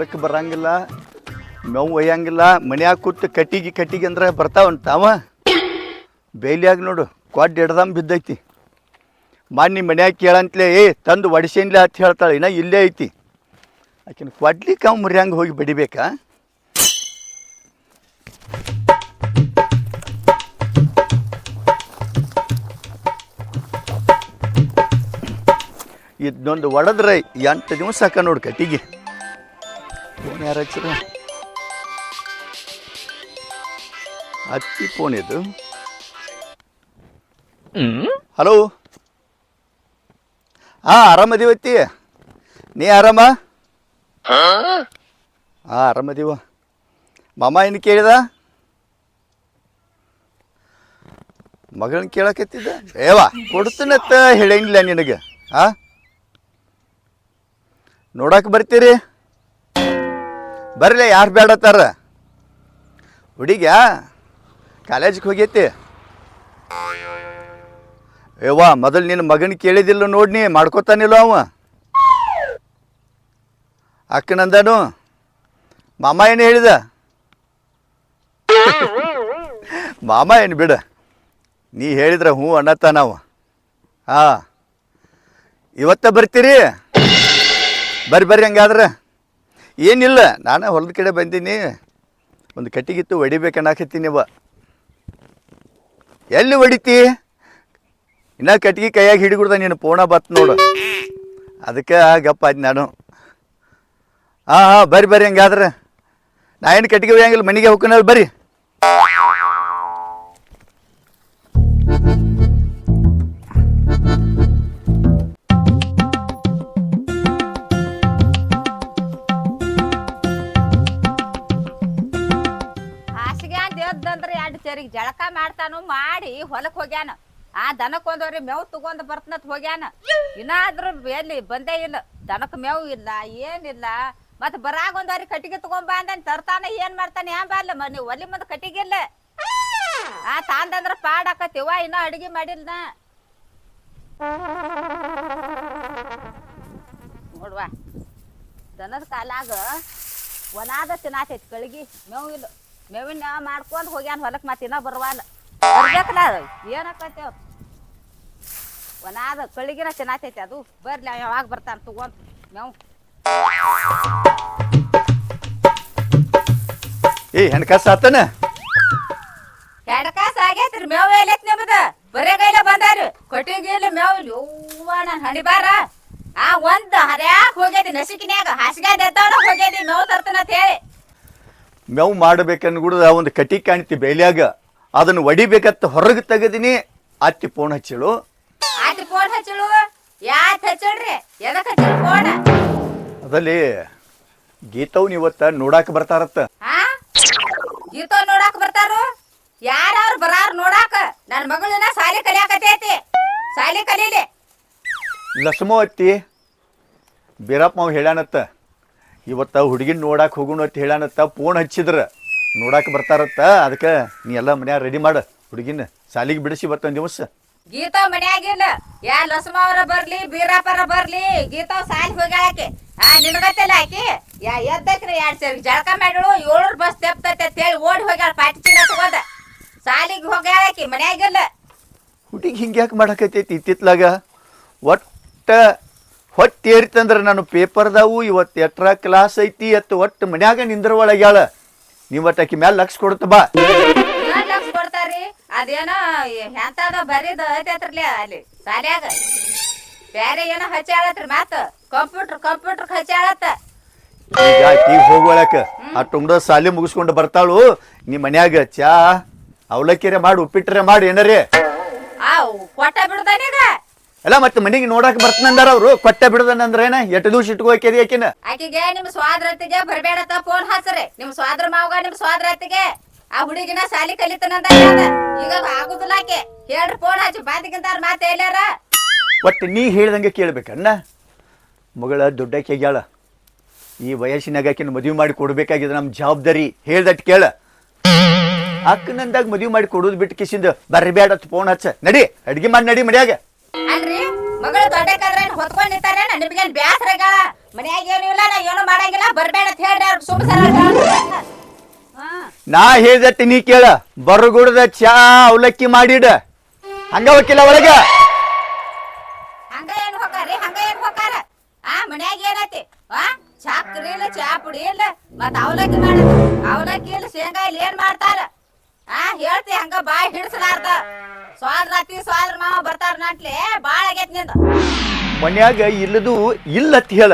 ಹೊಲಕ್ಕೆ ಬರಂಗಿಲ್ಲ ಮೇವು ಒಯ್ಯಂಗಿಲ್ಲ, ಮನ್ಯಾಗ ಕೂತು ಕಟ್ಟಿಗೆ ಕಟ್ಟಿಗೆ ಅಂದ್ರೆ ಬರ್ತಾವಂತ ಅವ. ಬೇಲಿಯಾಗ ನೋಡು ಕೊಡ್ ಹಿಡ್ದಂಗೆ ಬಿದ್ದೈತಿ. ಮಾನ್ಯ ಮನ್ಯಾಗ ಕೇಳಂತಲೇ, ಏ, ತಂದು ಒಡಿಸೇನ್ಲೆ? ಅಂತ ಹೇಳ್ತಾಳೆ, ಇನ್ನ ಇಲ್ಲೇ ಐತಿ. ಆಕಿನ ಕೊಡ್ಲಿಕ್ಕೆ ಅವ್ ಮುರಿಯಂಗೆ ಹೋಗಿ ಬಡಿಬೇಕಾ? ಇದನ್ನೊಂದು ಒಡೆದ್ರೆ ಎಂಟು ದಿವಸ ಸಾಕ ನೋಡು ಕಟ್ಟಿಗೆ. ಯಾರು ಹಚ್ಚಿರ ಅತ್ತಿ ಫೋನ್ ಇದು ಹಲೋ ಹಾಂ ಆರಾಮದೀವತ್ತಿ ನೀ ಆರಾಮ? ಹಾಂ ಆರಾಮದೀವ ಮಾಮ ಏನು ಕೇಳಿದ? ಮಗಳನ್ನ ಕೇಳಕತ್ತಿದ್ದ? ಏವಾ, ಕೊಡ್ತೀನತ್ತ, ಹೇಳಂಗಿಲ್ಲ ನಿನಗೆ ಆ ನೋಡಕ್ಕೆ ಬರ್ತೀರಿ? ಬರಲಿ, ಯಾರು ಬೇಡತ್ತಾರ ಹುಡುಗ ಕಾಲೇಜ್ಗೆ ಹೋಗೈತಿ. ಏವಾ ಮೊದಲು ನಿನ್ನ ಮಗನ ಕೇಳಿದಿಲ್ಲ ನೋಡ್ನಿ ಮಾಡ್ಕೋತಾನಿಲ್ಲ ಅವ. ಅಕ್ಕನಂದನು, ಮಾಮ ಏನು ಹೇಳಿದ? ಮಾಮ ಏನು ಬಿಡ, ನೀ ಹೇಳಿದ್ರೆ ಹ್ಞೂ ಅನ್ನತ್ತ ನಾವು ಹಾಂ, ಇವತ್ತ ಬರ್ತೀರಿ? ಬರ್ರಿ ಬರ್ರಿ, ಹಂಗಾದ್ರೆ. ಏನಿಲ್ಲ, ನಾನು ಹೊಲದ ಕಡೆ ಬಂದೀನಿ. ಒಂದು ಕಟ್ಟಿಗಿತ್ತು ಹೊಡಿಬೇಕನ್ನಾಕತ್ತೀನಿವ ಎಲ್ಲಿ ಹೊಡಿತಿ ಇನ್ನ ಕಟ್ಟಿಗೆ ಕೈಯಾಗ ಹಿಡಿಗುಡ್ದ ನೀನು ಪೋಣ ಬತ್ ನೋಡು. ಅದಕ್ಕೆ ಗಪ್ಪ ಆಯ್ತು ನಾನು. ಹಾಂ ಹಾಂ, ಬರ್ರಿ ಬರ್ರಿ ಹಂಗಾದ್ರೆ. ನಾ ಏನು ಕಟ್ಟಿಗೆ ಒಯ್ಯಂಗಿಲ್ಲ, ಮನೆಗೆ ಹೋಗ್ಕೊಂಡ್ ಬರ್ರಿ. ಎದ್ದಂದ್ರೆ ಎರಡು ಚರಿಗೆ ಜಳಕ ಮಾಡ್ತಾನು ಮಾಡಿ ಹೊಲಕ್ ಹೋಗ್ಯಾನ. ಆ ದನಕ್ ಒಂದವ್ರಿ ಮೇವ್ ತಗೊಂಡ್ ಬರ್ತನತ್ ಹೋಗ್ಯಾನ. ಇನ್ನಾದ್ರೂ ಎಲ್ಲಿ ಬಂದೇ ಇಲ್ಲ. ದನಕ್ ಮೇವ್ ಇಲ್ಲ, ಏನಿಲ್ಲ. ಮತ್ ಬರಾಗ ಒಂದವ್ರಿ ಕಟ್ಟಿಗೆ ತಗೊಂಬ ಅಂದನ್. ತರ್ತಾನ ಏನ್ ಮಾಡ್ತಾನೆ ಏನ್ ಬಾರ್ಲ ಮನೆ ಒಲಿ ಮುಂದ್ ಕಟ್ಟಿಗೆ ಇಲ್ಲ. ಆ ತಾಂದಂದ್ರ ಪಾಡ್ ಆಕತಿವ ಇನ್ನ ಅಡಿಗೆ ಮಾಡಿಲ್ಲ. ನೋಡ್ವಾ ದನದ ಕಾಲಾಗ ಒನಾದ ತಿನ್ನಾತೈತಿ ಕಳಿಗಿ ಮೇವು ಇಲ್ಲ. ಮೇವಿನ ಮಾಡ್ಕೊಂಡು ಹೋಗ್ಯಾನ ಹೊಲಕ್ ಮತ್ತೆ ಇನ್ನ ಬರವಲ್ಲ ಬರ್ಬೇಕಲ್ಲ ಏನಕ್ಕೈತೆ ಒನಾದ ಕಳಿಗಿನ ತಿನ್ನಾತೈತಿ ಅದು. ಬರ್ಲಿ ಯಾವಾಗ ಬರ್ತಾನ ತಗೊಂಡ್. ಮೇವು ಏ ಹೆಣ್ಕಾಸ ಆತನ? ಹೆಣ್ಕಾಸ ಕಾಸ ಆಗೈತ್ರಿ ಮೇವ್ ಎಲ್ಲೈತಿ ನಿಮ್ದ? ಬರೇ ಕೈಲ ಬಂದಾರು. ಕೊಟ್ಟಿಗೆಲ್ಲ ಮೇವು. ಯವ್ವ ನನ್ ಹಣಿಬಾರ ಆ ಒಂದ್ ಹರ್ಯಾಕ್ ಹೋಗೈತಿ ನಸಿಕಿನ್ಯಾಗ ಹಾಸಿಗೆ ದೆತ್ತವನ ಹೋಗೈತಿ ಮೇವ್ ತರ್ತನ ಅಂತ ಹೇಳಿ. ಮೇವು ಮಾಡ್ಬೇಕನ್ಗುಡ್ದ ಒಂದು ಕಟಿ ಕಾಣ್ತಿ ಬೇಲಿಯಾಗ. ಅದನ್ನು ಒಡಿಬೇಕತ್ತ ಹೊರಗೆ ತೆಗದಿನಿ. ಅತ್ತಿ ಫೋನ್ ಹಚ್ಚಿಳು. ಆಯ್ತು ಫೋನ್ ಹಚ್ಚಳು. ಯಾತ್ ಹಚ್ಚಳ್ರಿ? ಎದಕ್ ಹಚ್ಚಳು ಫೋನ್ ಅದಲ್ಲಿ ಗೀತವ್ ಇವತ್ತ ನೋಡಾಕ ಬರ್ತಾರತ್ತ. ಹಾ ಗೀತ ನೋಡಾಕ ಬರ್ತಾರು? ಯಾರು ಬರಾರು ನೋಡಾಕ? ನನ್ನ ಮಗಳನ್ನ ಸಾಲಿ ಕಲಿಯಾಕತೈತಿ ಸಾಲಿ ಕಲೀಲಿ. ಲಸ್ಮೋ ಅತ್ತಿ ಬೀರಪ್ಪ ಅವ್ ಹೇಳ್ಯಾನತ್ತ. ಇವತ್ತ ಹುಡುಗಿನ ನೋಡಕ್ಕೆ ಹೋಗುಣ ಅಂತ ಹೇಳಾನತ್ತ ಫೋನ್ ಹಚ್ಚಿದ್ರ. ನೋಡಕ್ಕೆ ಬರ್ತಾರತ್ತ ಅದಕ್ಕೆ ನೀ ಎಲ್ಲ ಮನ್ಯಾಗ ರೆಡಿ ಮಾಡು. ಹುಡುಗಿನ ಸಾಲಿಗೆ ಬಿಡಿಸಿ ಬರ್ತಾನ ದಿವಸ. ಗೀತಾ ಮನ್ಯಾಗಿಲ್ಲ ಯಾ ಲಸಮಾವರ ಅವ್ರ ಬರ್ಲಿ ಬೀರಾಪರ ಬರ್ಲಿ ಗೀತಾ ಸಾಲಿ ಹೋಗ್ಯಾಕೆ ಆ ನಿನಗತ್ತಿಲ್ಲ ಆಕಿ? ಯಾ ಎದ್ದಕ್ರಿ ಎರಡ್ ಸೇರಿ ಜಳಕ ಮಾಡಳು ಏಳೂರ್ ಬಸ್ ತೆಪ್ತೈತೆ ಅಂತ ಹೇಳಿ ಓಡಿ ಹೋಗ್ಯಾಳ ಪಾಟಿ ಚೀಲ ತಗೊಂಡ ಸಾಲಿಗೆ ಹೋಗ್ಯಾಳಾಕಿ ಮನ್ಯಾಗಿಲ್ಲ ಹುಡುಗಿ ಹಿಂಗ್ಯಾಕೆ ಮಾಡಕತ್ತೈತಿ ಇತ್ತಿತ್ಲಾಗ? ಒಟ್ಟ ಹೊಟ್ಟೆ ಏರಿತಂದ್ರೆ ನಾನು ಪೇಪರ್ದಾವು ಇವತ್ತು ಎಟ್ರ ಕ್ಲಾಸ್ ಐತಿ ಎತ್ತು ಒಟ್ಟು ಮನ್ಯಾಗ ನಿಂದ್ರ ಒಳಗ್ಯಾಳ ನೀವು ಒಟ್ಟು ಆಕಿ ಮ್ಯಾಲ ಲಕ್ಷ ಕೊಡುತ್ತ ಬಾ. ಕೊಡ್ತಾರಿ ಅದೇನೋ ಎಂತದ ಬರೀದ್ ಐತೈತ್ರಲಿ ಅಲ್ಲಿ ಸಾಲ್ಯಾಗ ಬ್ಯಾರೆ ಏನೋ ಹಚ್ಚಾಳತ್ರಿ ಮಾತ. ಕಂಪ್ಯೂಟರ್ ಕಂಪ್ಯೂಟರ್ ಹಚ್ಚಾಳತ್ತ ಈಗ ಆಕಿ ಹೋಗೋಳಕ ಆ ತುಂಡ ಸಾಲಿ ಮುಗಿಸ್ಕೊಂಡು ಬರ್ತಾಳು. ನಿಮ್ಮ ಮನ್ಯಾಗ ಚಾ ಅವಲಕ್ಕಿರೆ ಮಾಡಿ ಉಪ್ಪಿಟ್ರೆ ಮಾಡಿ ಏನರೇ. ಆ ಕೊಟ್ಟ ಬಿಡ್ದಾನೀಗ ಅಲ್ಲ ಮತ್ತೆ ಮನೆಗೆ ನೋಡಕ್ ಬರ್ತನಂದಾರ ಅವ್ರು. ಕೊಟ್ಟೆ ಬಿಡದನಂದ್ರ ಏನ? ಎಷ್ಟು ದಿವಸ ಇಟ್ಕೋಕೇರಿ ಆಕಿನ? ಆಕೆಗೆ ನಿಮ್ ಸ್ವಾದ್ರತಿಗೆ ಬರ್ಬೇಡತ್ತ ಫೋನ್ ಹಾಸರೆ ನಿಮ್ ಸ್ವಾದ್ರ ಮಾವಗ ನಿಮ್ ಸ್ವಾದ್ರತಿಗೆ. ಆ ಹುಡುಗಿನ ಸಾಲಿ ಕಲಿತನಂದ. ಈಗ ಆಗುದಿಲ್ಲ ಆಕೆ. ಹೇಳ್ರಿ ಫೋನ್ ಹಚ್ಚಿ. ಬಾತಿಗಿಂತಾರ ಮಾತ ಹೇಳ್ಯಾರ. ಒಟ್ಟು ನೀ ಹೇಳ್ದಂಗೆ ಕೇಳ್ಬೇಕಣ್ಣ ಮಗಳ ದೊಡ್ಡಕ್ಕೆ ಆಗ್ಯಾಳ. ಈ ವಯಸ್ಸಿನಾಗ ಆಕಿನ ಮದುವೆ ಮಾಡಿ ಕೊಡ್ಬೇಕಾಗಿದೆ ನಮ್ಮ ಜವಾಬ್ದಾರಿ. ಹೇಳ್ದಟ್ ಕೇಳ. ಅಕ್ಕನಂದಾಗ ಮದುವೆ ಮಾಡಿ ಕೊಡೋದು ಬಿಟ್ಟು ಕಿಸಿಂದ ಬರ್ಬೇಡ ಫೋನ್ ಹಚ್ಚ. ನಡಿ ಅಡ್ಗೆ ಮಾಡಿ ನಡಿ ಮನ್ಯಾಗ. ಅಲ್ರಿ? ಮಗಳು ದೊಡ್ಡಕ್ಕಾದ್ರೆ ಹೊತ್ಕೊಂಡ್ ನಿಂತಾರೆ ನಿಮ್ಗೆ ಬ್ಯಾಸ್ರ ಆಗ್ಯಾಳ ಮನ್ಯಾಗ ಏನು ಇಲ್ಲ ನಾ ಏನು ಮಾಡಂಗಿಲ್ಲ ಬರ್ಬೇಡ ಅಂತ ಹೇಳ್ರಿ ಅವ್ರು ಸುಮ್ಮ ಹಾ. ನಾ ಹೇಳ್ದಟ್ಟಿ ನೀ ಕೇಳ ಬರಗುಡದ ಚಾ ಅವಲಕ್ಕಿ ಮಾಡಿಡ. ಹಂಗ ಹೋಗಿಲ್ಲ ಒಳಗ? ಹಂಗ ಏನ್ ಹೋಗಾರಿ ಹಂಗ ಏನ್ ಹೋಗಾರ ಆ ಮನ್ಯಾಗ ಏನೈತಿ? ಆ ಚಾಕ್ರಿ ಇಲ್ಲ ಚಾ ಪುಡಿ ಇಲ್ಲ ಮತ್ ಅವಲಕ್ಕಿ ಮಾಡ ಅವಲಕ್ಕಿ ಇಲ್ಲ ಶೇಂಗಾ ಇಲ್ಲ ಏನ್ ಮಾಡ್ತಾರ? ಆ ಹೇಳ್ತಿ ಹಂಗ ಬಾಯ್ ಹಿಡ್ಸಲಾರ್ದ. ಸ್ವಾದ್ರ ಅತ್ತಿ ಸ್ವಾದ್ರ ಮಾವ ಬರ್ತಾರ ನಾಟ್ಲೆ. ಬಾಳ ಆಗೈತ್ನಿಂದ. ಮನ್ಯಾಗ ಇಲ್ಲದು ಇಲ್ಲತ್ ಹೇಳ.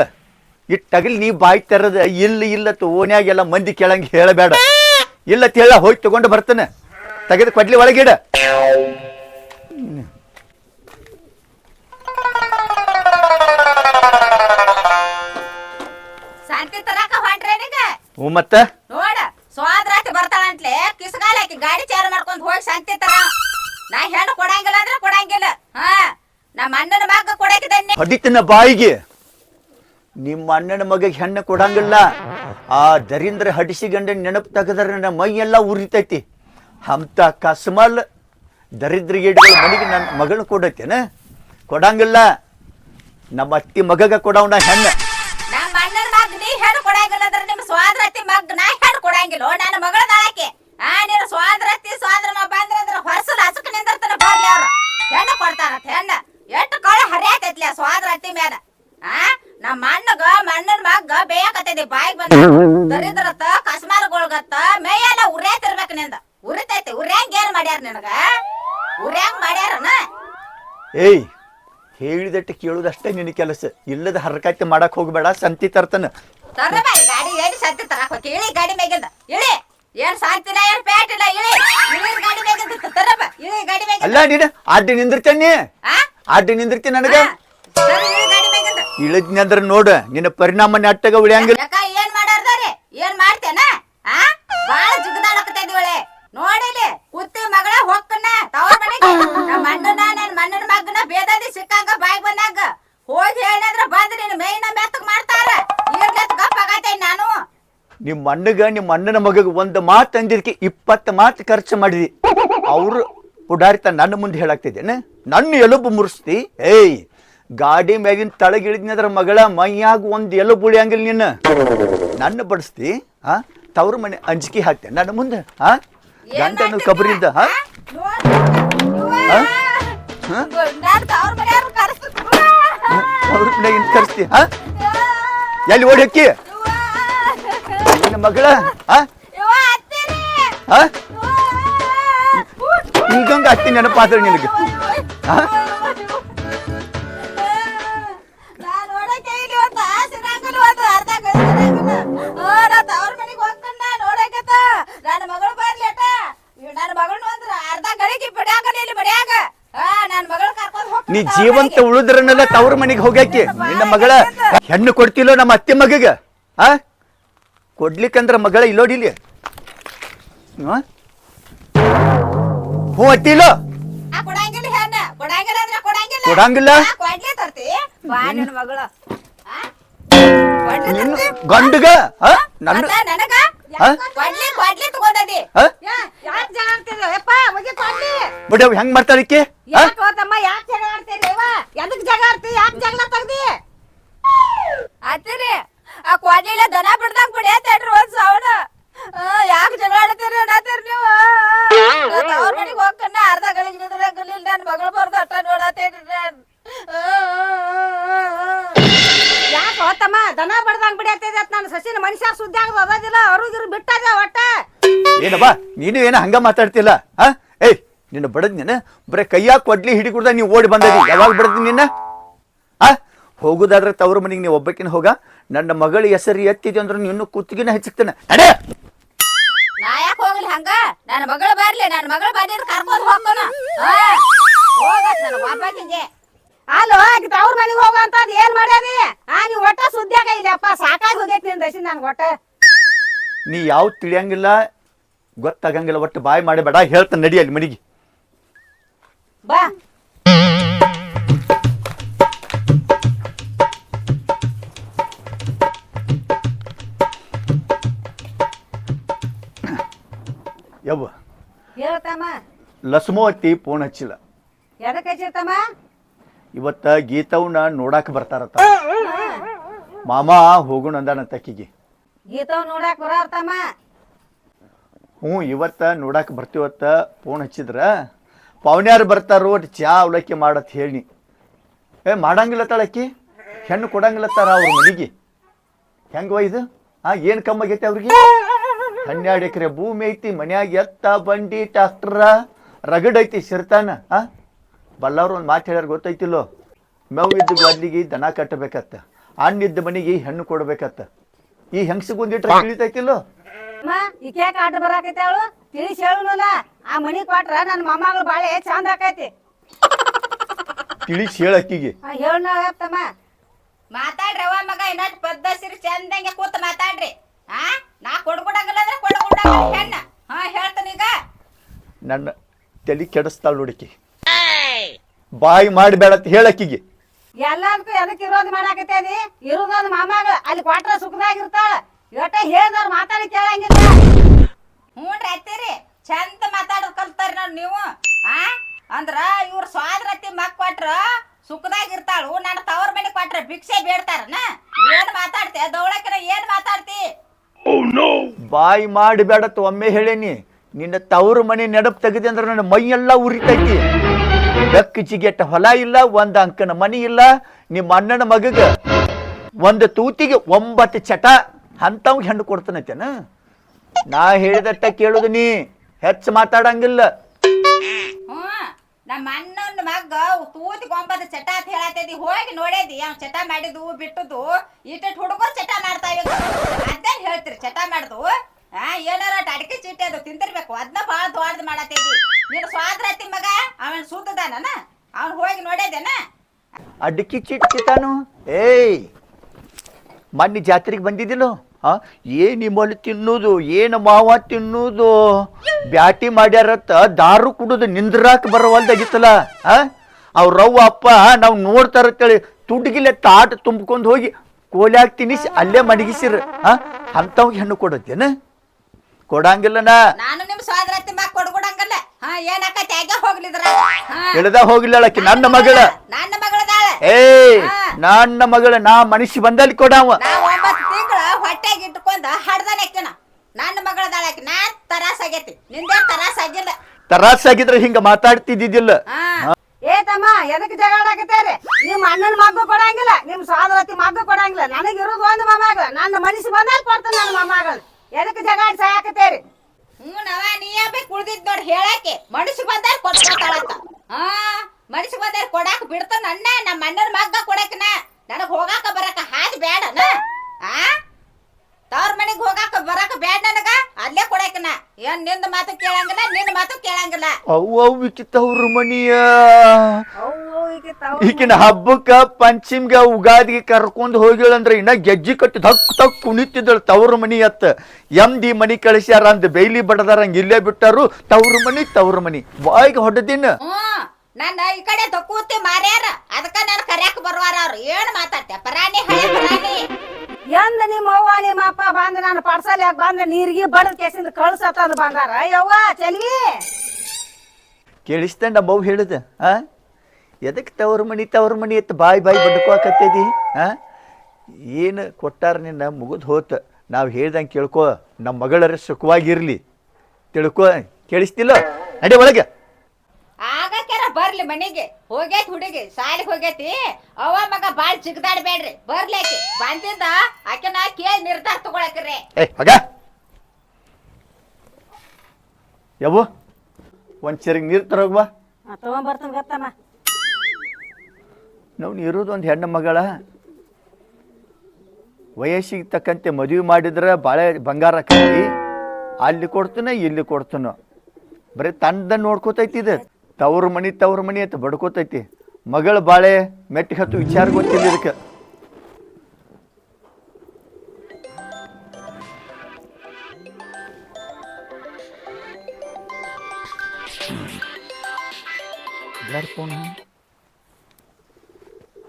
ಇಟ್ಟಗಲ್ ನೀ ಬಾಯಿ ತೆರದ ಇಲ್ಲ ಇಲ್ಲತ್ ಓನ್ಯಾಗೆಲ್ಲ ಮಂದಿ ಕೇಳಂಗ ಹೇಳಬೇಡ. ಇಲ್ಲತ್ ಹೇಳ ಹೋಗಿ ತಗೊಂಡು ಬರ್ತಾನೆ. ತೆಗೆದು ಕೊಡ್ಲಿ ಒಳಗಿಡ. ಶಾಂತಿ ತರಾಕ ಹೊಂಟ್ರೇನಿಗ ಹ್ಞೂ ಮತ್ತ? ನೋಡ ಸ್ವಾದ್ರಾತಿ ಬರ್ತಾಳಂತ್ಲೆ ಕಿಸ್ಗಾಲ ಹಾಕಿ ಗಾಡಿ ಚಾರ ಮಾಡ್ಕೊಂಡು ಹೋಗಿ ಶಾಂತಿ ತರ. ನಾ ಹೆಣ್ಣು ಕೊಡಂಗಿಲ್ಲ ಅಂದ್ರೆ ಕೊಡಂಗಿಲ್ಲ. ಹಾ ನಮ್ಮ ಅಣ್ಣನ ಮಗ ಕೊಡಕಿದ್ದನ್ನೇ ಹೊಡಿತನ ಬಾಯಿಗೆ. ನಿಮ್ಮ ಅಣ್ಣನ ಮಗಗೆ ಹೆಣ್ಣು ಕೊಡಂಗಿಲ್ಲ. ಆ ದರಿಂದ್ರ ಹಡಿಸಿ ಗಂಡ ನೆನಪು ತೆಗೆದ್ರೆ ನನ್ನ ಮೈ ಎಲ್ಲ ಉರಿತೈತಿ. ಅಂತ ಕಸ್ಮಲ್ ಗಿಡ ಮನೆಗೆ ನನ್ನ ಮಗಳು ಕೊಡತ್ತೇನ ಕೊಡಂಗಿಲ್ಲ. ನಮ್ಮ ಅತ್ತಿ ಮಗಗ ಕೊಡವನ ಹೆಣ್ಣು. ನಮ್ಮ ಅಣ್ಣನ ಮಗ ನೀ ಹೆಣ್ಣು ಕೊಡಂಗಿಲ್ಲ ಅಂದ್ರೆ ನಿಮ್ಮ ಸ್ವಾದ್ರತಿ ಮಗ ನಾ ಹೆಣ್ಣು ಕೊಡಂಗಿಲ್ಲ. ನನ್ನ ಮಗಳ ದಾಳಕ್ಕೆ ಆ ನೀನು ಸ್ವಾದ್ರತಿ ಸ್ವಾದ್ರ ಬಂದ್ರೆ ಹೆಣ್ಣು ಕೊಡ್ತಾರ ಹೆಣ್ಣ. ಎಷ್ಟು ಕಳೆ ಹರಿಯಾಕೈತ್ಲಿ ಆ ಅತ್ತಿ ಮ್ಯಾಲ? ಆ? ನಮ್ಮ ಅಣ್ಣಗ ಮಣ್ಣನ್ ಮಗ್ಗ ಬೇಯಕತ್ತೈತಿ ಬಾಯಿಗೆ ಬಂದ ದರಿದ್ರತ ಕಸ್ಮಾಲಗೊಳಗತ್ತ ಮೇಯೆಲ್ಲ ಉರಿಯಾತಿರ್ಬೇಕು ನಿಂದ. ಉರಿತೈತಿ ಉರ್ಯಾಂಗ ಏನ್ ಮಾಡ್ಯಾರ ನಿನಗ? ಉರ್ಯಾಂಗ ಮಾಡ್ಯಾರನ? ಏಯ್ ಹೇಳಿದಟ್ಟು ಕೇಳುದಷ್ಟೇ ನಿನ್ನ ಕೆಲಸ. ಇಲ್ಲದ ಹರಕತ್ತೆ ಮಾಡಕ್ ಹೋಗ್ಬೇಡ ಸಂತಿ ತರ್ತಾನ. ಗಾಡಿ ಏನು ಸಂತಿ ತರಕ ಹೋಗಿ ಇಳಿ ಗಾಡಿ ಮೇಗಿಂದ ಇಳಿ. ಏನ್ ಏನ್ ಪ್ಯಾಟ್ ಇಲ್ಲ ಇಳಿ. ಇಳಿ ಗಾಡಿ ಇಳಿ ಗಾಡಿ ಅಲ್ಲ ನೀನು ಅಡ್ಡಿ ನಿಂದಿರ್ತೇನೆ ಅಡ್ಡಿ ನಿಂದಿರ್ತೀನಿ ನನಗೆ? ಸರಿ ಇಳಿ ಗಾಡಿ ಮೇಗಿಂದ ಇಳಿದ್ನಿ ಅಂದ್ರ ನೋಡ ನಿನ್ನ ಪರಿಣಾಮ ನೆಟ್ಟಗ ಉಳಿಯಂಗಿಲ್ಲ. ಯಾಕ ಏನ್ ಮಾಡಾರ್ದಾರಿ ಏನ್ ಮಾಡ್ತೇನ? ಆ? ಬಾಳ ಜಿಗದಾಡಕತ್ತ ಇದೀವಳೆ ನೋಡಿಲಿ ಕುತ್ತಿ ಮಗಳ ಹೊಕ್ಕನ ನಮ್ಮ ಅಣ್ಣನ ನನ್ ಮಣ್ಣನ ಮಗನ ಬೇದಾದಿ ಸಿಕ್ಕಂಗ ಬಾಯ್ ಬಂದಾಗ. ಹೋಗಿ ಹೇಳಿದ್ರ ಬಂದ್ ನಿನ್ ಮೇಯ್ನ ಮೆತ್ತಗ್ ಮಾಡ್ತಾರ. ಇರ್ಲೆತ್ ಗಪ್ಪ ನಿಮ್ಮ ಅಣ್ಣಗ ನಿಮ್ಮ ಅಣ್ಣನ ಮಗಗೆ ಒಂದು ಮಾತು ಅಂದಿದ್ದಕ್ಕೆ ಇಪ್ಪತ್ತು ಮಾತು ಖರ್ಚು ಮಾಡಿದಿ. ಅವರು ಪುಡಾರಿತ ನನ್ನ ಮುಂದೆ ಹೇಳಾಗ್ತಿದ್ದೇನೆ ನನ್ನ ಎಲುಬು ಮುರಿಸ್ತಿ. ಏಯ್ ಗಾಡಿ ಮ್ಯಾಗಿನ ತಳಗಿಳಿದ್ನಿ ಅದ್ರ ಮಗಳ ಮೈಯಾಗ ಒಂದು ಎಲುಬು ಉಳಿಯಂಗಿಲ್ಲ ನಿನ್ನ. ನನ್ನ ಬಡಿಸ್ತಿ ಆ? ತವ್ರ ಮನೆ ಅಂಜಿಕೆ ಹಾಕ್ತೆ ನನ್ನ ಮುಂದೆ ಆ? ಗಂಟನ ಕಬರಿದ್ದ ಹಾ? ಅವ್ರ ಮನೆಗಿನ ಕರ್ಸ್ತಿ ಹಾ ಎಲ್ಲಿ ಓಡಿ ಹೋಕ್ಕಿ? ನಿನ್ನ ಮಗಳ? ಹಿಂಗಂಗ ಅತ್ತಿ ನೆನಪಾದ್ರೆ ನಿನಗೆ. ಹಾ ನೀ ಜೀವಂತ. ಉಳಿದ್ರನ್ನೆಲ್ಲ ತವ್ರ ಮನೆಗೆ ಹೋಗ್ಯಾಕಿ? ನಿನ್ನ ಮಗಳ ಹೆಣ್ಣು ಕೊಡ್ತಿಲ್ಲೋ ನಮ್ಮ ಅತ್ತೆ ಮಗಗ? ಆ? ಕೊಡ್ಲಿಕ್ಕಂದ್ರ ಮಗಳ ಇಲ್ಲೋಡಿಲಿ ಆ, ಕೊಡಂಗಿಲ್ಲ? ಗಂಡಗ? ನನ್ನ ಬಿಡವ್ ಹೆಂಗ್ ಮಾಡ್ತಾಳಿಕೆ ಜಗಳ ಆಡ್ತಿದ್ದೆ ಆ ಕೊಡ್ಲಿಲ್ಲ ದನ ಬಿಡ್ದಂಗ್ ಬಿಡ್ಯಾತೇನ್ರಿ ಒಂದ್ ಸೌಂಡ್ ಯಾಕ ಜಗಳ ಆಡತ್ತೀರಿ ಅನ್ನತ್ತೀರಿ ನೀವು? ಅವ್ರ ಮನೆಗೆ ಹೋಗ್ಕನ್ನ ಅರ್ಧ ಗಳಿಗೆ ನಿಂದ್ರಂಗಿಲ್ಲ ನನ್ನ ಮಗಳು ಬರ್ದು ಅಟ್ಟ ನೋಡತ್ತೇನ್ರಿ ನಾನ್? ಯಾಕ ಹೋತಮ್ಮ? ದನ ಬಡ್ದಂಗ್ ಬಿಡತ್ತಿದೆ ಅಂತ ನನ್ನ ಸಸಿನ ಮನುಷ್ಯ ಸುದ್ದಿ ಆಗದ ಅದಾದಿಲ್ಲ ಅವ್ರಿಗಿರು ಬಿಟ್ಟದ ಒಟ್ಟ. ಏನಪ್ಪ ನೀನು ಏನ ಹಂಗ ಮಾತಾಡ್ತಿಲ್ಲ ಆ ಏಯ್ ನಿನ್ನ ಬಡದ್ ನೀನು ಬರೀ ಕೈಯಾಗ ಕೊಡ್ಲಿ ಹಿಡಿಕುಡ್ದ ನೀವು ಓಡಿ ಬಂದದಿ. ಯಾವಾಗ ಬಡದ್ ನಿನ್ನ ಆ? ಹೋಗುದಾದ್ರೆ ತವ್ರ ಮನೆಗೆ ನೀವು ಒಬ್ಬಕ್ಕಿನ ಹೋಗ. ನನ್ನ ಮಗಳ ಹೆಸರು ಎತ್ತಿದೆ ಅಂದ್ರೆ ನೀನು ಕುತ್ತಿಗೆನ ಹೆಚ್ಚಿಕ್ತಾನೆ ಅಡೇ ನಾ ಯಾಕೆ ಹೋಗಲಿ ಹಂಗ? ನನ್ನ ಮಗಳು ಬರ್ಲಿ ನನ್ನ ಮಗಳು ಬಂದಿದ್ ಕರ್ಕೊಂಡು ಹೋಗೋಣ ಹೋಗತ್ ನನ್ನ ಒಬ್ಬಾಕಿಗೆ ಅಲ್ಲೋ ಆಕಿ ಅವ್ರ ಮನೆಗೆ ಹೋಗೋ ಅಂತ ಏನ್ ಮಾಡ್ಯಾದಿ? ಆ ನೀವು ಒಟ್ಟ ಸುದ್ದಿಯಾಗ ಇಲ್ಲಪ್ಪ ಸಾಕಾಗಿ ಹೋಗೈತಿ ನಿನ್ ದಶಿ ನನ್ಗೆ ಒಟ್ಟ. ನೀ ಯಾವ ತಿಳಿಯಂಗಿಲ್ಲ ಗೊತ್ತಾಗಂಗಿಲ್ಲ ಒಟ್ಟು ಬಾಯಿ ಮಾಡಬೇಡ ಹೇಳ್ತಾನೆ ನಡಿ ಅಲ್ಲಿ ಮನಿಗೆ. ಬಾ. ಯವ್ವ ಹೇಳ್ತಮ್ಮ ಲಸ್ಮೋವತ್ತಿ ಫೋನ್ ಹಚ್ಚಿಲ್ಲ ಎದಕ್ಕೆ ಹಚ್ಚಿರ್ತಮ್ಮ ಇವತ್ತ ಗೀತವ್ನ ನೋಡಾಕ ಬರ್ತಾರತ್ತ. ಮಾಮ ಹೋಗುಣ ಅಂದಾನ ತಕ್ಕಿಗೆ. ಗೀತವ್ ನೋಡಾಕ್ ಬರೋರ್ ತಮ್ಮ? ಹ್ಞೂ ಇವತ್ತ ನೋಡಕ್ಕೆ ಬರ್ತೀವತ್ತ ಫೋನ್ ಹಚ್ಚಿದ್ರ ಪವನ್ಯಾರು ಬರ್ತಾರೋ ಒಟ್ಟು ಚಾ ಅವಲಕ್ಕಿ ಮಾಡತ್ ಹೇಳಿ ಏ ಮಾಡಂಗಿಲ್ಲ ತಳಕ್ಕಿ ಹೆಣ್ಣು ಕೊಡಂಗಿಲ್ಲ ತರ ಅವ್ರ ಮನೆಗೆ? ಹೆಂಗ್ ಇದು? ಆ ಏನು ಕಮ್ಮಾಗೈತೆ ಅವ್ರಿಗೆ? ಹನ್ನೆರಡು ಎಕರೆ ಭೂಮಿ ಐತಿ ಮನ್ಯಾಗ ಎತ್ತ ಬಂಡಿ ಟ್ರಾಕ್ಟರ ರಗಡ್ ಐತಿ ಸಿರ್ತಾನ ಆ? ಬಲ್ಲವ್ರು ಒಂದು ಮಾತು ಹೇಳ್ಯಾರ ಗೊತ್ತೈತಿಲ್ಲೋ? ಮೆವ್ ಇದ್ದ ಗದ್ಲಿಗೆ ದನ ಕಟ್ಟಬೇಕತ್ತ ಹಣ್ಣಿದ್ದ ಮನೆಗೆ ಹೆಣ್ಣು ಕೊಡ್ಬೇಕತ್ತ. ಈ ಹೆಂಗಸಿಗೆ ಒಂದಿಟ್ರೆ ತಿಳಿತೈತಿಲ್ಲೋ? ಅಮ್ಮ ಈಕೆ ಆಟ ಬರಾಕೈತಿ ಅವಳು? ತಿಳಿಸಿ ಹೇಳುನಲ್ಲ ಆ ಮನಿ ಕೊಟ್ರ ನನ್ನ ಮೊಮ್ಮಗಳು ಬಾಳೆ ಚಂದ ಆಕೈತಿ. ತಿಳಿಸಿ ಹೇಳಕ್ಕಿಗೆ ಹೇಳ ತಮ್ಮ ಮಾತಾಡ್ರಿ ಅವ್ವ ಮಗ ಇನ್ನೊಂದು ಪದ್ಧತಿ ಚಂದಂಗೆ ಕೂತ್ ಮಾತಾಡ್ರಿ. ಹಾ ನಾ ಕೊಡ್ಕೊಡಂಗಿಲ್ಲ ಅಂದ್ರೆ ಕೊಡ್ಕೊಡಂಗಿಲ್ಲ ಹೆಣ್ಣ. ಹಾ ಹೇಳ್ತಾನ ಈಗ. ನನ್ನ ತಲೆ ಕೆಡಿಸ್ತಾಳ ನೋಡಿಕಿ ಬಾಯಿ ಮಾಡಬೇಡತ್ ಹೇಳಕ್ಕಿಗೆ. ಎಲ್ಲದಕ್ಕೂ ಎದಕ್ಕೆ ಇರೋದ್ ಮಾಡಾಕತ್ತೇನಿ ಇರೋದೊಂದು ಮೊಮ್ಮಗ ಅಲ್ಲಿ ಕೊಟ್ರ ಸುಖದಾಗಿರ್ತಾಳ ಇವತ್ತ ಹೇಳ್ದವ್ರು ಮಾತಾಡಿ ಕೇಳಂಗಿಲ್ಲ. ಹ್ಞೂನ್ರಿ ಅತ್ತೀರಿ? ಚಂದ ಮಾತಾಡೋದು ಕಲ್ತಾರ ನೋಡಿ ನೀವು. ಆ? ಅಂದ್ರ ಇವ್ರ ಸ್ವಾದ್ರತಿ ಮಕ್ ಕೊಟ್ರ ಸುಖದಾಗ ಇರ್ತಾಳು. ನನ್ನ ತವ್ರ ಮನೆ ಕೊಟ್ರ ಭಿಕ್ಷೆ ಬೇಡ್ತಾರನ. ಏನ್ ಮಾತಾಡ್ತಿ? ದೌಳಕಿನ ಏನ್ ಮಾತಾಡ್ತಿ? ಬಾಯಿ ಮಾಡಬೇಡತ್ ಒಮ್ಮೆ ಹೇಳೇನಿ, ನಿನ್ನ ತವರು ಮನೆ ನೆನಪು ತೆಗೆದೆ ಅಂದ್ರೆ ನನ್ನ ಮೈಯೆಲ್ಲ ಉರಿತೈತಿ. ಬೆಕ್ಕ ಚಿಗೆಟ್ಟ ಹೊಲ ಇಲ್ಲ, ಒಂದ್ ಅಂಕನ ಮನಿ ಇಲ್ಲ, ನಿಮ್ಮ ಅಣ್ಣನ ಮಗಗ ಒಂದು ತೂತಿಗೆ ಒಂಬತ್ತು ಚಟ ಅಂತವ್ ಹೆಣ್ಣು ಕೊಡ್ತಾನೈತೇನ? ನಾ ಹೇಳಿದಟ್ಟ ಕೇಳುದು ನೀ, ಹೆಚ್ಚು ಮಾತಾಡಂಗಿಲ್ಲ. ನಮ್ಮ ಅಣ್ಣನ ಮಗ್ಗ, ತೂತ್ ಗೊಂಬದ ಚಟ ಅಂತ ಹೇಳತ್ತೈತಿ ಹೋಗಿ ನೋಡೇದಿ ಅವ್ ಚಟ ಮಾಡಿದ್ದು, ಬಿಟ್ಟದ್ದು. ಇಟ್ಟ ಹುಡುಗರು ಚಟ ಮಾಡ್ತಾವ ಅದೇನ್ ಹೇಳ್ತೀರಿ? ಚಟ ಮಾಡ್ದು? ಆ, ಏನಾರ ಅಡಿಕೆ ಚೀಟಿ ಅದು ತಿಂದಿರ್ಬೇಕು. ಅದನ್ನ ಭಾಳ ದೊಡ್ಡದು ಮಾಡತ್ತೈತಿ ನೀನು ಸ್ವಾದ್ರತಿ ಮಗ, ಅವನ್ ಸೂತದಾನ ಅವ್ನ್ ಹೋಗಿ ನೋಡೇದೇನ? ಅಡ್ಕಿ ಚಿಟ್ಕಿತಾನು ಏಯ್ ಮೊನ್ನೆ ಜಾತ್ರೆಗೆ ಬಂದಿದ್ದಿಲ್ಲೋ ಆ ಏನ್ ನಿಮ್ಮಲ್ಲಿ ತಿನ್ನೋದು? ಏನು ಮಾವ ತಿನ್ನೋದು? ಬ್ಯಾಟಿ ಮಾಡ್ಯಾರತ್ತ ದಾರು ಕುಡುದು ನಿಂದ್ರಾಕ ಬರವಲ್ದಾಗಿತ್ತಲ್ಲ ಆ ಅವ್ರವ್ವ ಅಪ್ಪ ನಾವು ನೋಡ್ತಾರತ್ತೇಳಿ ತುಡ್ಗಿಲೆ ತಾಟ್ ತುಂಬ್ಕೊಂಡು ಹೋಗಿ ಕೋಲ್ಯಾಗ ತಿನ್ನಿಸಿ ಅಲ್ಲೇ ಮಡಗಿಸಿರ ಆ ಅಂಥವ್ಗೆ ಹೆಣ್ಣು ಕೊಡತ್ತೇನ ಕೊಡಂಗಿಲ್ಲನ ನಾನು ನಿಮ್ ಸ್ವಾದ್ರತಿ ಮಗ ಕೊಡ್ಕೊಡಂಗಲ್ಲ ಹಾ ಏನಾಕತಿ ಆಗ ಹೋಗ್ಲಿದ್ರ? ಹಾ. ಇಳ್ದ ಹೋಗ್ಲಿಲ್ಲಕಿ ನನ್ನ ಮಗಳ ನನ್ನ ಮಗಳದಾಳ. ಏಯ್ ನನ್ನ ಮಗಳ ನಾ ಮನುಷ್ಯ ಬಂದಲ್ಲಿ ಕೊಡವ. ಹೊಟ್ಟೆಗೆ ಇಟ್ಕೊಂಡ ಹಡ್ದಾನ ಆಕಿನ ನನ್ನ ಮಗಳ ಆಕಿ ನಾ ತರಾಸ್ ಆಗೈತಿ ನಿಂದೇ ತರಾಸ್ ಆಗಿಲ್ಲ. ತರಾಸಾಗಿದ್ರೆ ಹಿಂಗ ಮಾತಾಡ್ತಿದ್ದಿದ್ದಿಲ್ಲ. ಹಾ. ಏ ತಮ್ಮ ಎದಕ್ ಜಗಾಡಾಕತ್ತೀರಿ ನಿಮ್ಮ ಅಣ್ಣನ ಮಗ್ಗು ಕೊಡಂಗಿಲ್ಲ ನಿಮ್ ಸಹೋದರತಿ ಮಗ್ಗು ಕೊಡಂಗಿಲ್ಲ. ನನಗೆ ಇರೋದು ಒಂದು ಮೊಮ್ಮಗ ನನ್ನ ಮನಸ್ಸು ಬಂದಾಗ ಕೊಡ್ತಾನೆ ನನ್ನ ಮೊಮ್ಮಗಳು. ಎದಕ್ ಜಗಳ ಸಾಕತ್ತೇರಿ? ಹ್ಞೂ ನವ ನೀ ಬೇಕು ಉಳ್ದಿದ್ ನೋಡಿ ಹೇಳಕ್ಕೆ? ಮನುಷ್ಯ ಬಂದಾರ ಕೊಟ್ಕೊತಾಳಂತ ಹಾ ಮನುಷ್ಯ ಬಂದಾರ ಕೊಡಾಕ ಬಿಡ್ತಾನ ಅಣ್ಣ ನಮ್ಮ ಅಣ್ಣನ ಮಗ್ಗ ಕೊಡಕನ ನನಗ್ ಹೋಗಾಕ ಬರಾಕ ಹಾದಿ ಬೇಡನ ಆ ತವ್ರ ಮನೆಗ್ ಹೋಗಾಕ ಬರಾಕ ಬೇಡ ನನಗ ಅಲ್ಲೇ ಕೊಡಕನ ಏನ್ನಿಂದ ಮಾತು ಕೇಳಂಗಿಲ್ಲ ನಿನ್ನ ಮಾತು ಕೇಳಂಗಿಲ್ಲ. ಅವ್ವ ವಿಚಿತವ್ರ ಮನಿಯ ಅವು ಈಕೆ ತಾವು ಈಗಿನ ಹಬ್ಬಕ್ಕ ಪಂಚಮಿಗ ಉಗಾದಿಗೆ ಕರ್ಕೊಂಡ್ ಹೋಗಿಳಂದ್ರ ಇನ್ನ ಗೆಜ್ಜಿ ಕಟ್ಟಿ ಧಕ್ ತಕ್ ಕುಣಿತಿದ್ದಳು ತವ್ರ ಮನಿ ಅತ್ತ ಎಮ್ದಿ ಮನಿ ಕಳಿಸ್ಯಾರ ಅಂದ ಬೈಲಿ ಬಡದಾರಂಗ ಇಲ್ಲೇ ಬಿಟ್ಟಾರು ತವ್ರ ಮನಿ ತವ್ರ ಮನಿ. ಬಾಯಿಗೆ ಹೊಡೆದಿನ ಹ್ಮ್ ನನ್ನ ಈ ಕಡೆ ತಕ್ಕೂತಿ ಮಾರ್ಯಾರ ಅದಕ್ಕ ನಾನು ಕರ್ಯಾಕ ಬರುವಾರ ಅವ್ರು. ಏನ್ ಮಾತಾಡ್ತೆ ಪರಾಣಿ ಹಳೆ ಪರಾಣಿ. ಎಂದ ನಿಮ್ಮ ಅವ್ವ ನಿಮ್ಮ ಅಪ್ಪ ಬಂದ ನಾನು ಪಾರ್ಸಲ್ ಯಾಕೆ ಬಂದ? ನೀರಿಗೆ ಬಡದ ಕೇಸಿಂದ ಕಳ್ಸತ್ತಂದ್ ಬಂದಾರ ಯವ್ವ ಚೆಲ್ವಿ? ಕೇಳಿಸ್ತಂಡ ಬೌ ಹೇಳುದ ಆ? ಎದಕ್ಕೆ ತವ್ರ ಮನಿ ತವ್ರ ಮನಿ ಎತ್ತ ಬಾಯಿ ಬಾಯಿ ಬಡ್ಕೋಕತ್ತದಿ ಆ? ಏನು ಕೊಟ್ಟಾರ ನಿನ್ನ ಮುಗಿದು ಹೋತ ನಾವು ಹೇಳ್ದಂಗೆ ಕೇಳ್ಕೊ ನಮ್ಮ ಮಗಳರ ಸುಖವಾಗಿರ್ಲಿ. ತಿಳ್ಕೊ ಕೇಳಿಸ್ತಿಲ್ಲ? ಅಡಿ ಒಳಗೆ. ಬರ್ಲಿ ಮನೆಗೆ. ಹೋಗೈತಿ ಹುಡುಗಿ ಸಾಲಿಗೆ ಹೋಗೈತಿ ಅವ ಮಗ ಬಾಳ್ ಚಿಗದಾಡ್ಬೇಡ್ರಿ ಬರ್ಲಿ ಆಕಿ. ಬಂದಿದ್ದ ಆಕೆನ ಕೇಳಿ ನಿರ್ಧಾರ ತಗೊಳಕ್ರಿ. ಏ ಮಗ ಯವ್ವ ಒಂದು ಚರಿಗೆ ನೀರು ತರೋಗ್ಬಾ ತಗೊಂಬರ್ತಾನ ಗತ್ತಮ್ಮ ನಾವು ಇರೋದು ಒಂದು ಹೆಣ್ಣು ಮಗಳ. ವಯಸ್ಸಿಗೆ ತಕ್ಕಂತೆ ಮದುವೆ ಮಾಡಿದ್ರೆ ಬಾಳೆ ಬಂಗಾರ ಕಟ್ಟಿ ಅಲ್ಲಿ ಕೊಡ್ತಾನೆ ಇಲ್ಲಿ ಕೊಡ್ತಾನೋ. ಬರೀ ತಂದ ನೋಡ್ಕೋತೈತಿ ಇದು. ತವ್ರ ಮನಿ ತವ್ರ ಮನಿ ಅಂತ ಬಡ್ಕೋತೈತಿ. ಮಗಳ ಬಾಳೆ ಮೆಟ್ಟಿಗೆ ಹತ್ತು ವಿಚಾರ ಗೊತ್ತಿಲ್ಲ ಇದಕ್ಕೆ.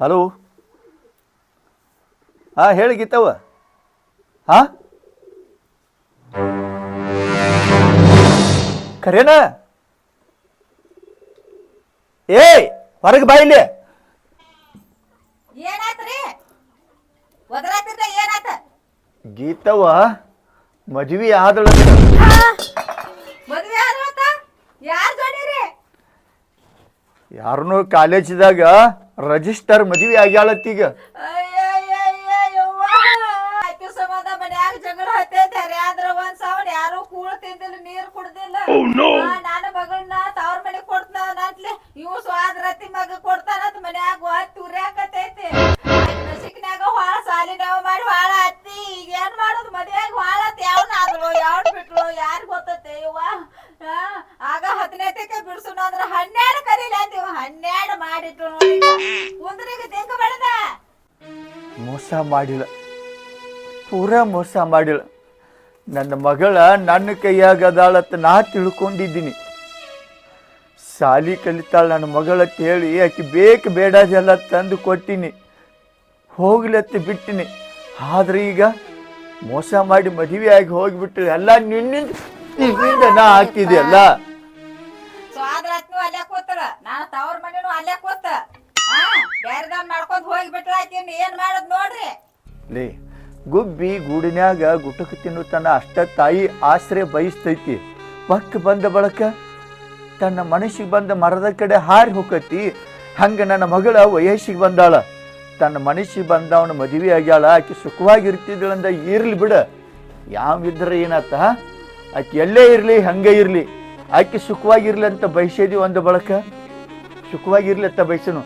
ಹಲೋ? ಹಾ ಹೇಳಿ ಗೀತವ ಹಾ? ಖರೇನ ಏಯ್ ಹೊರಗೆ ಬಾ ಇಲ್ಲಿ. ಏನಾತ್ರಿ ಒದರಾತಿ ಗೀತವ ಮದ್ವಿ ಆದಳ. ಮದ್ವೆ ಆದ್ರತ್ತ ಯಾರ್ ಜೋಡಿರಿ? ಯಾರನ್ನೋ ಕಾಲೇಜ್ದಾಗ ರಜಿಸ್ಟರ್ ಮದ್ವಿ ಆಗ್ಯಾಳತ್ತೀಗ ಆಕೆ ಸಂಬಂಧ ಮನ್ಯಾಗ ಜಗಳ ಹತ್ತೈತೆ ಆದ್ರ ಒಂದ್ ಸಾವಿರ ಯಾರು ಕೂಳ್ ತಿಂದಿಲ್ಲ ನೀರ್ ಕುಡ್ದಿಲ್ಲ. ನಾನು ನನ್ನ ಮಗಳನ್ನ ಇವ್ ಸ್ವಾದ್ರತಿ ಮಗ ಕೊಡ್ತಾನಂತ ಮನ್ಯಾಗ ಹೊತ್ತಿ ಉರ್ಯಾಕತೈತಿ ನಸಿಕ್ನ್ಯಾಗ ಹೊಳ ಸಾಲಿನವ ಮಾಡಿ ಹೊಳ ಹತ್ತಿ ಈಗ ಏನ್ ಮಾಡೋದು? ಮದ್ವೆಯಾಗ ಹೊಳ ಯಾವನ ಆದ್ಳು? ಯಾವನ್ ಬಿಟ್ಲು ಯಾರ್ ಗೊತ್ತೈತೆ? ಇವ ಆಗ ಹತ್ತನೇತಕ್ಕೆ ಬಿಡ್ಸುನ ಅಂದ್ರ ಹನ್ನೆರಡು ಅಂತ ಅಂತೀವ ಹನ್ನೆರಡು ಮಾಡಿಟ್ರು ನೋಡಿ ಕುಂದ್ರಿಗೆ ತೆಂಗ ಬೆಳೆದ. ಮೋಸ ಮಾಡಿಲ್ಲ. ಪೂರಾ ಮೋಸ ಮಾಡಿಲ್ಲ. ನನ್ನ ಮಗಳ ನನ್ನ ಕೈಯಾಗದಾಳತ್ತ ನಾ ತಿಳ್ಕೊಂಡಿದ್ದೀನಿ. ಸಾಲಿ ಕಲಿತಾಳೆ ನನ್ನ ಮಗಳತ್ತ ಹೇಳಿ ಆಕೆ ಬೇಕು ಬೇಡದೆಲ್ಲ ತಂದು ಕೊಟ್ಟಿನಿ. ಹೋಗ್ಲತ್ತ ಬಿಟ್ಟಿನಿ. ಆದ್ರೆ ಈಗ ಮೋಸ ಮಾಡಿ ಮದುವೆ ಆಗಿ ಹೋಗಿಬಿಟ್ಟು ಎಲ್ಲ ನಿನ್ನಿಂದ ನಿನ್ನಿಂದ ನಾ ಹಾಕಿದೆಯಲ್ಲ? ನಾನು ತವ್ರ ಮನೆನು ಅಲ್ಲೇ ಕೂತ ಹಾ ಬೇರೆದವ್ನ್ ಮಾಡ್ಕೊಂಡ್ ಹೋಗಿ ಬಿಟ್ರ ಆಕಿನ್ ಏನ್ ಮಾಡೋದ್ ನೋಡ್ರಿ. ಲೇ ಗುಬ್ಬಿ ಗೂಡಿನ್ಯಾಗ ಗುಟಕ ತಿನ್ನುತ್ತಾನ ಅಷ್ಟ ತಾಯಿ ಆಶ್ರಯ ಬಯಸ್ತೈತಿ. ಪಕ್ಕ ಬಂದ ಬಳಕ ತನ್ನ ಮನಸ್ಸಿಗೆ ಬಂದ ಮರದ ಕಡೆ ಹಾರಿ ಹೋಗತಿ ಹಂಗೆ ನನ್ನ ಮಗಳ ವಯಸ್ಸಿಗೆ ಬಂದಾಳ. ತನ್ನ ಮನಸ್ಸಿಗೆ ಬಂದ ಅವನು ಮದುವೆ ಆಗ್ಯಾಳ. ಆಕೆ ಸುಖವಾಗಿರ್ತಿದ್ದಳಂದ ಇರ್ಲಿ ಬಿಡ. ಯಾವಿದ್ರೆ ಏನಾತ? ಆಕೆ ಎಲ್ಲೇ ಇರಲಿ, ಹಂಗೆ ಇರಲಿ. ಆಕೆ ಸುಖವಾಗಿರ್ಲಿ ಅಂತ ಬಯಸಿದ್ವಿ ಒಂದು ಬಳಕ? ಸುಖವಾಗಿರ್ಲಿ ಅಂತ ಬಯಸನು.